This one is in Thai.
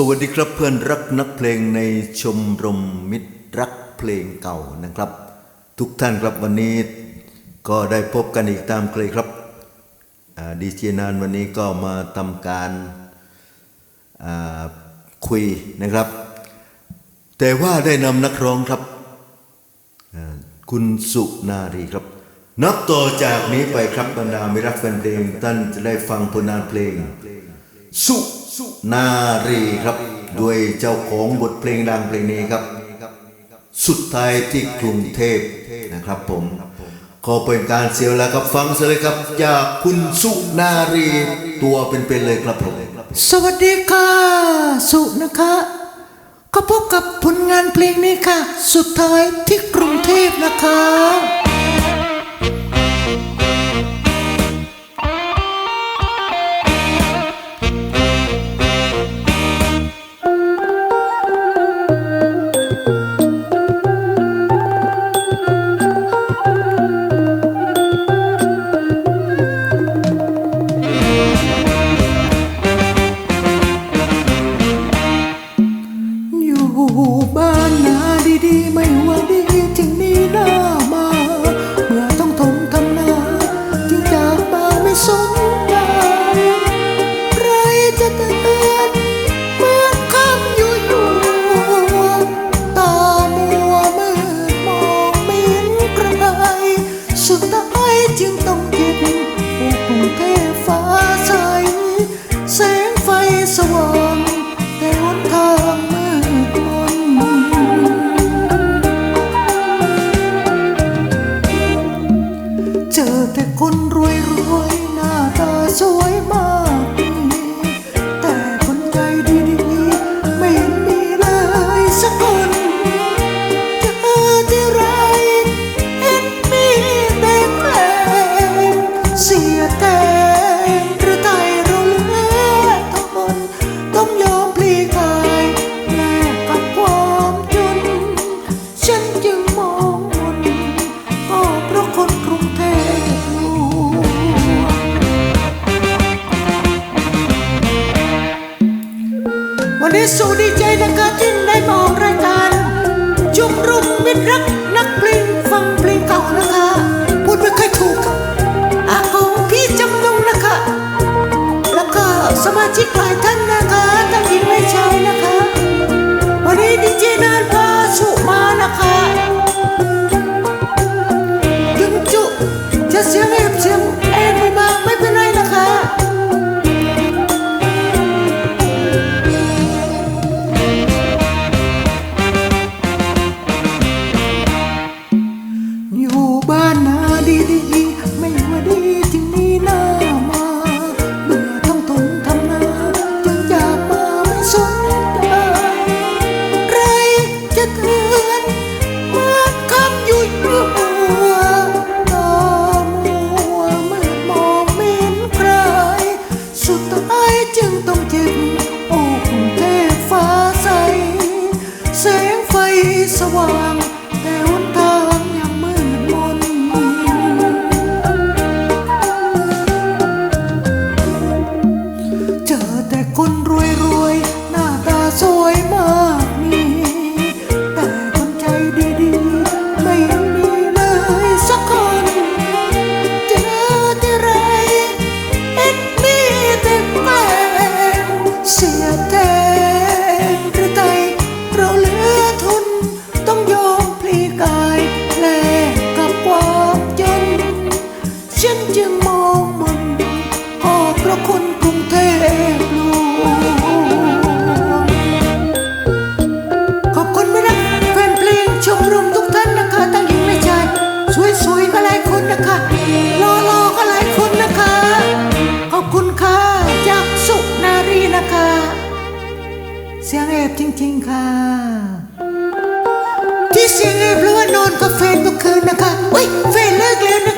สวัสดีครับเพื่อนรักนักเพลงในชมรมมิตรรักเพลงเก่านะครับ ทุกท่านครับวันนี้ก็ได้พบกันอีกตามเคยครับดีเจนานวันนี้ก็มาทำการคุยนะครับ แต่ว่าได้นำนักร้องครับคุณสุนารีครับ นับต่อจากนี้ไปครับบรรดามิตรรักแฟนเพลงท่านจะได้ฟังผลงานเพลง สุ นารีครับ ด้วยเจ้าของบทเพลงดังเพลงนี้ครับ สุดท้ายที่กรุงเทพนะครับผมขอเป็นการเสียเวลาครับฟังเสียเลยครับจากคุณสุนารีตัวเป็นๆเลยครับผมสวัสดีค่ะ สุนะคะก็พบกับผลงานเพลงนี้ค่ะ สุดท้ายที่กรุงเทพนะคะ ตา สูดีใจนะคะที่ได้มาออกรายการจุมรุมมิตรรักนักเพลงฟังเพลงเก่านะคะพูดไม่ค่อยถูกค่ะอากูพี่จำนงนะคะ แล้วก็สมาชิกหลายท่าน นะคะรอรอก็หลายคนนะคะ ขอบคุณค่ะจากสุนารีนะคะ เสียงแอบจริง ๆ ค่ะ ที่เสียงแอบเพราะว่านอนกับแฟนทุกคืนนะคะเฮ้ยแฟนเลิกแล้วนะคะ